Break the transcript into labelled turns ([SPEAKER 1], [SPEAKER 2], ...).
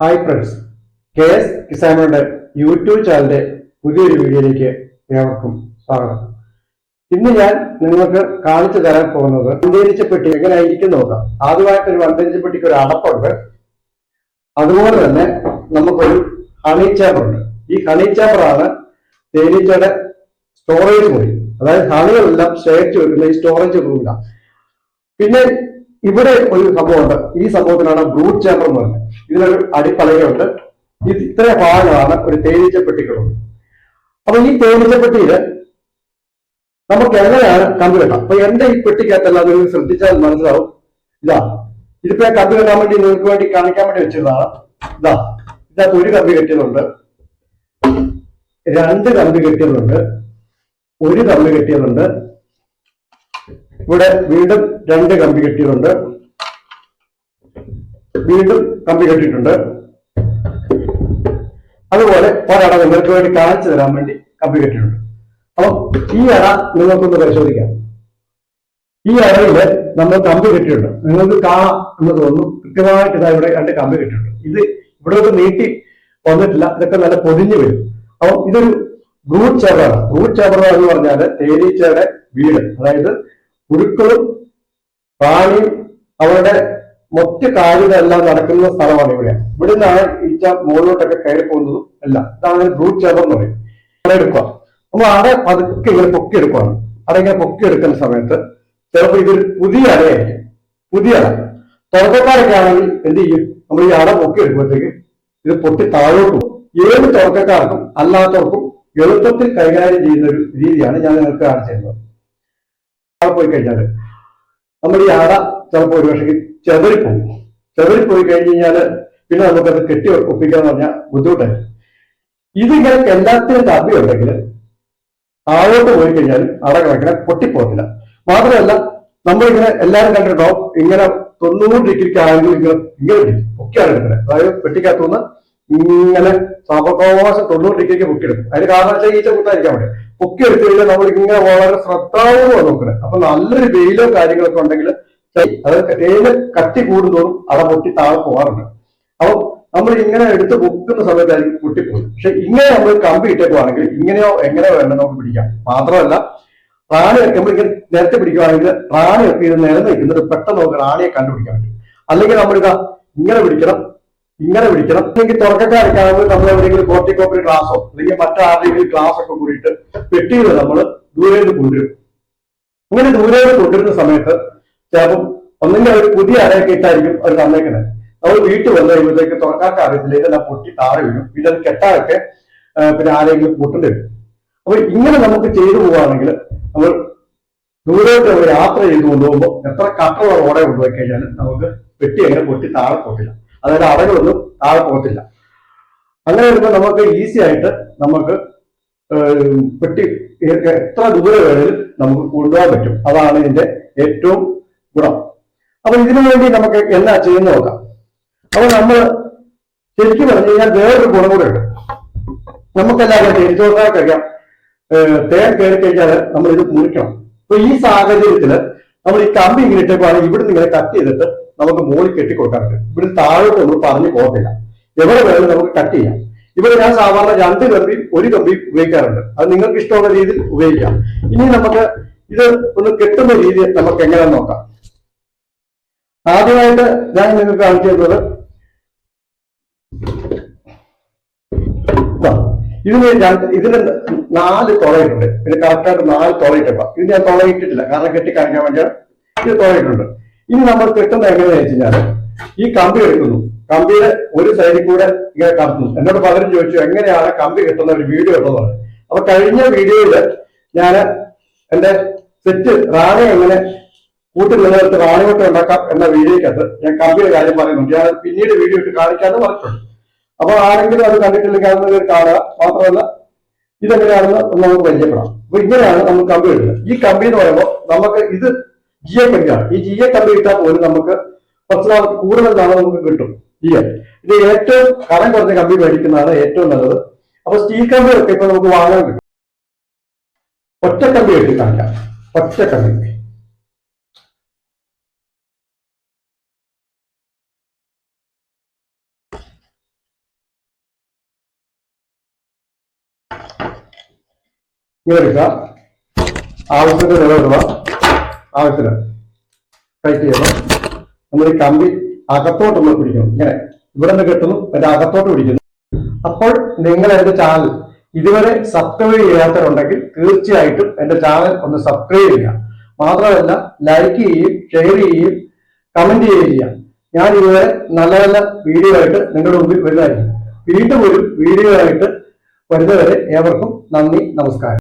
[SPEAKER 1] Hi friends K S കിസാനുടെ YouTube ചാനലിന്റെ പുതിയൊരു വീഡിയോയിലേക്ക് ഏവർക്കും സ്വാഗതം. ഇന്ന് ഞാൻ നിങ്ങൾക്ക് കാണിച്ചു തരാൻ പോകുന്നത് അന്തരിച്ചപ്പെട്ടി പെട്ടി എങ്ങനെ ആയിരിക്കും നോക്കാം. ആദ്യമായിട്ട് ഒരു അന്തരിച്ചപ്പെട്ടിക്ക് ഒരു അടപ്പുണ്ട്. അതുപോലെ തന്നെ നമുക്കൊരു ഹണി ചേമ്പർ ഉണ്ട്. ഈ ഹണി ചേമ്പറാണ് തേനീച്ചയുടെ സ്റ്റോറേജ് മുറി അതായത് ഹണികളെല്ലാം ശേഖരിച്ചു വെക്കുന്ന ഈ സ്റ്റോറേജ് റൂമിലാണ് പിന്നെ ഇവിടെ ഒരു സംഭവമുണ്ട്. ഈ സംഭവത്തിനാണ് ബ്രൂട്ട് ചേമ്പർ എന്ന് പറയുന്നത്. ഇതിനൊരു അടിപ്പലകയുണ്ട് ഇത് ഇത്ര ഭാഗങ്ങളാണ് ഒരു തേനീച്ച പെട്ടിക്കുള്ളത് അപ്പൊ ഈ തേനീച്ച പെട്ടിയിൽ നമുക്ക് എങ്ങനെയാണ് കമ്പി അപ്പൊ എന്റെ ഈ പെട്ടിക്കകത്തല്ല നിങ്ങൾ ശ്രദ്ധിച്ചാൽ മനസ്സിലാവും. ഇതാ ഇതിപ്പോ കമ്പി കെട്ടാൻ വേണ്ടി നിങ്ങൾക്ക് വേണ്ടി കാണിക്കാൻ വേണ്ടി വെച്ചതാണ്. ഇതാ ഇതിനകത്ത് ഒരു കമ്പി കെട്ടിയതുണ്ട്. രണ്ട് കമ്പി കെട്ടിയതുണ്ട്. ഒരു കമ്പി കെട്ടിയതുണ്ട്. ഇവിടെ വീണ്ടും രണ്ട് കമ്പി കെട്ടിയതുണ്ട്. വീണ്ടും കമ്പി കെട്ടിയിട്ടുണ്ട്. അതുപോലെ ഒരട നിങ്ങൾക്ക് വേണ്ടി കാണിച്ചു തരാൻ വേണ്ടി കമ്പി കെട്ടിയിട്ടുണ്ട്. അപ്പം ഈ അട നിങ്ങൾക്കൊന്ന് പരിശോധിക്കാം. ഈ അടയിൽ നമ്മൾ കമ്പി കെട്ടിയിട്ടുണ്ട്. നിങ്ങൾക്ക് കാണാം എന്ന് തോന്നുന്നു. കൃത്യമായിട്ട് ഇതാ ഇവിടെ രണ്ട് കമ്പി കെട്ടിയിട്ടുണ്ട്. ഇത് ഇവിടോട്ട് നീട്ടി വന്നിട്ടില്ല. ഇതൊക്കെ നല്ല പൊതിഞ്ഞു വരും. അപ്പം ഇതൊരു ബ്രൂട്ട് ചവറാണ്. ബ്രൂട്ട് ചവർ എന്ന് പറഞ്ഞാൽ തേനീച്ചയുടെ വീട്. അതായത് പുഴുക്കളും പ്രാണിയും അവരുടെ മൊത്ത കാര്യങ്ങളെല്ലാം നടക്കുന്ന സ്ഥലമാണ് ഇവിടെ. ഇവിടെ നിന്നാണ് ഈച്ച മുകളിലോട്ടൊക്കെ കയറി പോകുന്നതും അല്ല. ഇതാണ് ബ്രൂട്ട് ചേർന്ന് എന്ന് പറയും. അവിടെ എടുക്കുക. നമ്മൾ അവിടെ പതുക്കെ ഇങ്ങനെ പൊക്കി എടുക്കുകയാണ് അവിടെ ഇങ്ങനെ പൊക്കി എടുക്കുന്ന സമയത്ത് ചിലപ്പോൾ ഇതൊരു പുതിയ അടയായിരിക്കും പുതിയ അട തുടക്കക്കാരൊക്കെ ആണെങ്കിൽ എന്ത് ചെയ്യും? നമ്മൾ ഈ അട പൊക്കി എടുക്കുമ്പോഴത്തേക്ക് ഇത് പൊട്ടി താഴോട്ട് ഏത് തുടക്കക്കാർക്കും അല്ലാത്തവർക്കും എളുപ്പത്തിൽ കൈകാര്യം ചെയ്യുന്ന ഒരു രീതിയാണ് ഞാൻ നിങ്ങൾക്ക് കാണിച്ചു തരുന്നത്. അവിടെ പോയി കഴിഞ്ഞാൽ നമ്മൾ ഈ അട ചിലപ്പോൾ ഒരു പക്ഷേ ചെതറിപ്പോകും ചെതറിപ്പോയി കഴിഞ്ഞ് കഴിഞ്ഞാൽ പിന്നെ നമുക്കത് കെട്ടി ഒപ്പിക്കാന്ന് പറഞ്ഞാൽ ബുദ്ധിമുട്ടായി. ഇതിങ്ങനെ എല്ലാത്തിനും കമ്പി ഉണ്ടെങ്കിൽ താഴോട്ട് പോയി കഴിഞ്ഞാൽ അട കിടക്കണ പൊട്ടിപ്പോകത്തില്ല. മാത്രമല്ല നമ്മളിങ്ങനെ എല്ലാവരും കണ്ടിട്ടുണ്ടാവും ഇങ്ങനെ തൊണ്ണൂറ് ഡിഗ്രിക്ക് ആണെങ്കിൽ ഇങ്ങനെ ഇങ്ങനെ. പൊക്കിയാണ് എടുക്കുന്നത് അതായത് പെട്ടിക്കകത്തുനിന്ന് ഇങ്ങനെ സാവകാശം തൊണ്ണൂറ് ഡിഗ്രിക്ക് പൊക്കിയെടുക്കും. അതിന് കാരണം വെച്ചാൽ ഈച്ച കുത്തായിരിക്കാൻ പറ്റും. പൊക്കി എടുത്തു കഴിഞ്ഞാൽ നമ്മൾ ഇങ്ങനെ വളരെ ശ്രദ്ധാപൂർവം നോക്കുന്നത് അപ്പൊ നല്ലൊരു വെയിലോ കാര്യങ്ങളൊക്കെ ഉണ്ടെങ്കിൽ അതായത് ഏത് കട്ടി കൂടുന്തോറും അട പൊട്ടി താഴെ പോകാറുണ്ട്. അപ്പൊ നമ്മൾ ഇങ്ങനെ എടുത്ത് പൊക്കുന്ന സമയത്തായിരിക്കും പൊട്ടിപ്പോകും പക്ഷെ ഇങ്ങനെ നമ്മൾ കമ്പി ഇട്ടേക്കുവാണെങ്കിൽ ഇങ്ങനെയോ എങ്ങനെയോ വേണം നമുക്ക് പിടിക്കാം. മാത്രമല്ല റാണിയൊക്കെ നമ്മൾ ഇങ്ങനെ നേരത്തെ പിടിക്കുവാണെങ്കിൽ റാണിയൊക്കെ ഇത് നിലനിൽക്കുന്നത് നിൽക്കുന്നത് പെട്ടെന്ന് നമുക്ക് റാണിയെ കണ്ടുപിടിക്കാൻ പറ്റും. അല്ലെങ്കിൽ നമ്മളിതാ ഇങ്ങനെ പിടിക്കണം ഇങ്ങനെ പിടിക്കണം. അല്ലെങ്കിൽ തുറക്കക്കാരൊക്കെ ആണെങ്കിൽ നമ്മൾ എവിടെയെങ്കിലും കോർട്ടിക്കോപ്പറി ഗ്ലാസോ അല്ലെങ്കിൽ മറ്റാരുടെയെങ്കിലും ഗ്ലാസ് ഒക്കെ കൂടിയിട്ട് പെട്ടിയിൽ നമ്മൾ ദൂരേന്ന് കൊണ്ടുവരും. ദൂരെ ദൂരേന്ന് കൊണ്ടുവരുന്ന സമയത്ത് ചിലപ്പം ഒന്നെങ്കിൽ അവർ പുതിയ അരയൊക്കെ ഇട്ടായിരിക്കും അവർ തന്നേക്കുന്നത്. നമ്മൾ വീട്ടിൽ വന്നു കഴിയുമ്പോഴത്തേക്ക് തുറക്കാർക്ക് അറിയത്തില്ല ഇതെല്ലാം പൊട്ടി താഴെ വീഴും. അത് കെട്ടാനൊക്കെ പിന്നെ ആരെങ്കിലും കൂട്ടേണ്ടി വരും. അപ്പൊ ഇങ്ങനെ നമുക്ക് ചെയ്തു പോവുകയാണെങ്കിൽ നമ്മൾ ദൂരോട്ട് നമ്മൾ യാത്ര ചെയ്ത് കൊണ്ടുപോകുമ്പോൾ എത്ര കട്ടറുള്ള ഓടെ കൊണ്ടുപോയി കഴിഞ്ഞാൽ നമുക്ക് പെട്ടി അങ്ങനെ പൊട്ടി താഴെ പോകത്തില്ല. അതായത് അടകളൊന്നും താഴെ പോകത്തില്ല. അങ്ങനെ വരുമ്പോൾ നമുക്ക് ഈസി ആയിട്ട് നമുക്ക് പെട്ടി എത്ര ദൂരെ വേണേലും നമുക്ക് കൊണ്ടുപോകാൻ പറ്റും. അതാണ് ഇതിന്റെ ഏറ്റവും ഗുണം. അപ്പൊ ഇതിനു വേണ്ടി നമുക്ക് എന്താ ചെയ്യുന്ന നോക്കാം. അപ്പൊ നമ്മൾ ശരിക്കും പറഞ്ഞു കഴിഞ്ഞാൽ വേറൊരു ഗുണം കൂടെ ഉണ്ട്. നമുക്കെല്ലാവരും തിരിച്ചോർക്കാർക്കറിയാം തേൻ കയറി കഴിഞ്ഞാൽ നമ്മൾ ഇത് മുറിക്കണം. അപ്പൊ ഈ സാഹചര്യത്തിൽ നമ്മൾ ഈ കമ്പി ഇങ്ങനെ ഇട്ടേക്കുവാണെങ്കിൽ ഇവിടുന്ന് ഇങ്ങനെ കട്ട് ചെയ്തിട്ട് നമുക്ക് മോളി കെട്ടി കൊടുക്കാൻ പറ്റും ഇവിടെ താഴോട്ട് നമ്മൾ പറഞ്ഞു പോകത്തില്ല. എവിടെ വേണമെങ്കിലും നമുക്ക് കട്ട് ചെയ്യാം. ഇവിടെ ഞാൻ സാധാരണ രണ്ട് കമ്പി ഒരു കമ്പി ഉപയോഗിക്കാറുണ്ട്. അത് നിങ്ങൾക്ക് ഇഷ്ടമുള്ള രീതിയിൽ ഉപയോഗിക്കാം. ഇനി നമുക്ക് ഇത് ഒന്ന് കെട്ടുന്ന രീതി നമുക്ക് എങ്ങനെ നോക്കാം. ആദ്യമായിട്ട് ഞാൻ നിങ്ങൾക്ക് ഇതാ. ഇതിന് രണ്ട് ഇതിന് നാല് തുളയിട്ടുണ്ട്. ഇതിന് കറക്റ്റായിട്ട് നാല് തുളയിട്ടപ്പ ഇത് ഞാൻ തുളയിട്ടിട്ടില്ല കാരണം കെട്ടി കാണിക്കാൻ വേണ്ടിയാണ് ഇത് തുളയിട്ടുണ്ട്. ഇനി നമ്മൾ കെട്ടുന്നത് എങ്ങനെയാണെന്ന് വെച്ച് കഴിഞ്ഞാൽ ഈ കമ്പി എടുക്കുന്നു. കമ്പിയുടെ ഒരു സൈഡിൽ കൂടെ ഇങ്ങനെ കടത്തുന്നു എന്നോട് പലരും ചോദിച്ചു എങ്ങനെയാണ് കമ്പി കിട്ടുന്ന ഒരു വീഡിയോ ഉള്ളതാണ് അപ്പൊ കഴിഞ്ഞ വീഡിയോയിൽ ഞാൻ എന്റെ സെറ്റ് റാണി എങ്ങനെ കൂട്ടി നിലനിർത്തി റാണിവട്ടം ഉണ്ടാക്കാം എന്ന വീഡിയോക്കകത്ത് ഞാൻ കമ്പിയുടെ കാര്യം പറയുന്നുണ്ട്. ഞാൻ പിന്നീട് വീഡിയോ ഇട്ട് കാണിക്കാന്ന് പറഞ്ഞിട്ടുണ്ട്. അപ്പൊ ആരെങ്കിലും അത് കണ്ടിട്ടില്ലെങ്കിൽ അതൊന്ന് കാണുക. മാത്രമല്ല ഇതെങ്ങനെയാണെന്ന് നമുക്ക് പരിചയപ്പെടാം. അപ്പൊ ഇങ്ങനെയാണ് നമ്മൾ കമ്പി ഇടുന്നത്. ഈ കമ്പി എന്ന് പറയുമ്പോൾ നമുക്ക് ഇത് ജി എ കമ്പിയാണ്. ഈ ജി എ കമ്പി ഇട്ടാൽ പോലും നമുക്ക് കുറച്ച് നാൾ കൂടുതൽ നാളെ നമുക്ക് കിട്ടും ജി എ ഇത് ഏറ്റവും കനം കുറഞ്ഞ കമ്പി മേടിക്കുന്നതാണ് ഏറ്റവും നല്ലത്. അപ്പൊ സ്റ്റീൽ കമ്പി ഒക്കെ ഇപ്പൊ നമുക്ക് വാങ്ങാൻ കിട്ടും. ഒറ്റ കമ്പി എടുത്ത് കാണിക്കാം. ഒറ്റ കമ്പി എടുക്കുക ആവശ്യത്തിന് നിലവിടുക ആവശ്യത്തിന് ടൈറ്റ് ചെയ്യണം. നമ്മൾ ഈ കമ്പി അകത്തോട്ട് നമ്മൾ പിടിക്കണം. ഇങ്ങനെ. ഇവിടെ നിന്ന് കെട്ടുന്നു അതിന്റെ അകത്തോട്ട് പിടിക്കുന്നു. അപ്പോൾ നിങ്ങൾ എന്റെ ചാനൽ ഇതുവരെ സബ്സ്ക്രൈബ് ചെയ്യാത്തവരുണ്ടെങ്കിൽ തീർച്ചയായിട്ടും എന്റെ ചാനൽ ഒന്ന് സബ്സ്ക്രൈബ് ചെയ്യുക. മാത്രമല്ല ലൈക്ക് ചെയ്യുകയും ഷെയർ ചെയ്യുകയും കമന്റ് ചെയ്യുകയും ചെയ്യാം. ഞാൻ ഇതുവരെ നല്ല നല്ല വീഡിയോ ആയിട്ട് നിങ്ങളുടെ മുമ്പിൽ വരുന്നതായിരിക്കും. വീണ്ടും ഒരു വീഡിയോ ആയിട്ട് വരുന്നവരെ ഏവർക്കും നന്ദി നമസ്കാരം.